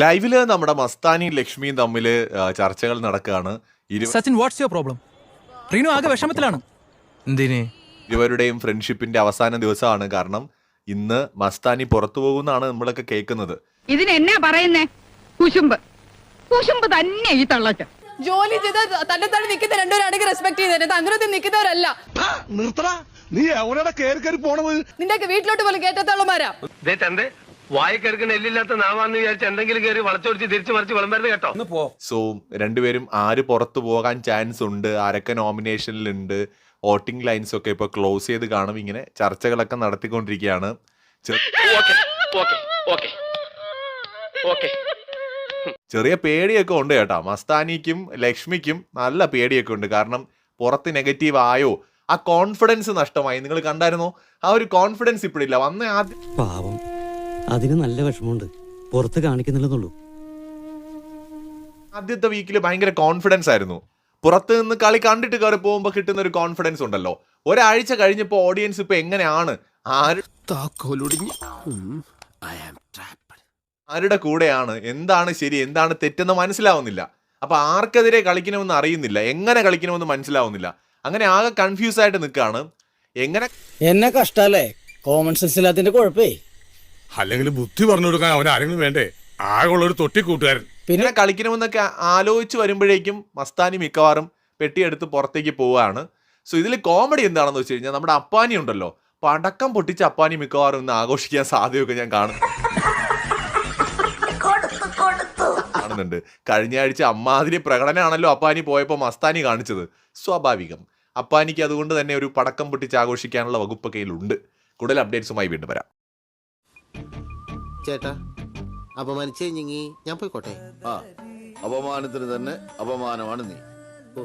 ലൈവിൽ നമ്മുടെ മസ്താനിയും ലക്ഷ്മിയും തമ്മിൽ ചർച്ചകൾ നടക്കുകയാണ്. ഇരു Sachin what's your problem Rinu ആകെ വിഷമത്തിലാണ്. എന്തിന്? ഇരുവരുടെയും ഫ്രണ്ട്ഷിപ്പിന്റെ അവസാന ദിവസമാണ്. കാരണം ഇന്ന് മസ്താനി പുറത്തു പോകുന്നാണ് നമ്മളൊക്കെ കേൾക്കുന്നത്. ഇതിനെന്നാ പറയുന്നേ? കുശുമ്പ്. കുശുമ്പ് തന്നെ ഈ തള്ളക്ക്. ജോലി ചെയ്ത് തന്നെ തന്നെ നിൽക്കുന്ന രണ്ടുപേരാണെങ്കിൽ റെസ്പെക്ട് ചെയ്തേനെ തന്ത്രത്തിൽ നിൽക്കുന്നവരല്ല നിർത്തടാ. നീ എവിടെ കേറി കയറി പോണത്? നിന്റെ വീട്ടിലോട്ട് പോലും കേട്ടത്തോളമാരാ ദേ ചന്ത് വായിക്കെടുക്കുന്ന എല്ലില്ലാത്ത നാവാന്ന് വിചാരിച്ച് എന്തെങ്കിലും കയറി വളച്ചൊടിച്ച് തിരിച്ചു മറിച്ച് വിളമ്പരുത് കേട്ടോ. സോ രണ്ടുപേരും ആര് പുറത്തു പോകാൻ ചാൻസ് ഉണ്ട് ആരൊക്കെ നോമിനേഷനിലുണ്ട് വോട്ടിംഗ് ലൈൻസ് ഒക്കെ ഇപ്പൊ ക്ലോസ് ചെയ്ത് കാണും ഇങ്ങനെ ചർച്ചകളൊക്കെ നടത്തിക്കൊണ്ടിരിക്കുകയാണ്. ചെ- ചെറിയ പേടിയൊക്കെ ഉണ്ട് കേട്ടോ. മസ്താനിക്കും ലക്ഷ്മിക്കും നല്ല പേടിയൊക്കെ ഉണ്ട്. കാരണം പുറത്ത് നെഗറ്റീവ് ആയോ ആ കോൺഫിഡൻസ് നഷ്ടമായി. നിങ്ങൾ കണ്ടായിരുന്നോ? ആ ഒരു കോൺഫിഡൻസ് ഇപ്പോഴില്ല വന്ന ആദ്യം പാവം. അതിന് നല്ല വിഷമമുണ്ട്. പുറത്ത് കാണിക്കുന്നില്ലെന്നുള്ളൂ. ആദ്യത്തെ വീക്കിൽ ഭയങ്കര കോൺഫിഡൻസ് ആയിരുന്നു. പുറത്ത് നിന്ന് കളി കണ്ടിട്ട് കയറി പോകുമ്പോൾ കിട്ടുന്ന ഒരു കോൺഫിഡൻസ് ഉണ്ടല്ലോ. ഒരാഴ്ച കഴിഞ്ഞപ്പോൾ ഓഡിയൻസ് ഇപ്പൊ എങ്ങനെയാണ്? ആര് ആരുടെ കൂടെയാണ്? എന്താണ് ശരി? എന്താണ് തെറ്റെന്ന് മനസ്സിലാവുന്നില്ല. അപ്പൊ ആർക്കെതിരെ കളിക്കണമെന്ന് അറിയുന്നില്ല. എങ്ങനെ കളിക്കണമെന്ന് മനസ്സിലാവുന്നില്ല. അങ്ങനെ ആകെ കൺഫ്യൂസ് ആയിട്ട് നിൽക്കാണ്. എങ്ങനെ എന്നെ കഷ്ടല്ലേ? Common sense ഇല്ലാത്തതിന്റെ കുഴപ്പേ. അല്ലെങ്കിൽ ബുദ്ധി പറഞ്ഞു കൊടുക്കാൻ അവൻ ആരെങ്കിലും വേണ്ടേ? ആകെയുള്ള ഒരു തൊട്ടി കൂട്ടുകാരൻ. പിന്നെ കളിക്കണമെന്നൊക്കെ ആലോചിച്ച് വരുമ്പോഴേക്കും മസ്താനി മിക്കവാറും പെട്ടിയെടുത്ത് പുറത്തേക്ക് പോവുകയാണ് സോ ഇതിൽ കോമഡി എന്താണെന്ന് വെച്ച് കഴിഞ്ഞാൽ നമ്മുടെ അപ്പാനി ഉണ്ടല്ലോ. പടക്കം പൊട്ടിച്ച് അപ്പാനി മിക്കവാറും ഇന്ന് ആഘോഷിക്കാൻ സാധ്യമൊക്കെ ഞാൻ കാണുന്നു. കാണുന്നുണ്ട്. കഴിഞ്ഞ ആഴ്ച അമ്മാതിരി പ്രകടനമാണല്ലോ അപ്പാനി പോയപ്പോൾ മസ്താനി കാണിച്ചത്. സ്വാഭാവികം. അപ്പാനിക്ക് അതുകൊണ്ട് തന്നെ ഒരു പടക്കം പൊട്ടിച്ച് ആഘോഷിക്കാനുള്ള വകുപ്പ് കയ്യിലുണ്ട്. കൂടുതൽ അപ്ഡേറ്റ്സുമായി വീണ്ടും വരാം. ചേട്ടാ. അപമാനിച്ചു ഞങ്ങി. ഞാൻ പോയിക്കോട്ടെ? ആ. അപമാനത്തിന് തന്നെ അപമാനമാണ് നീ. ഓ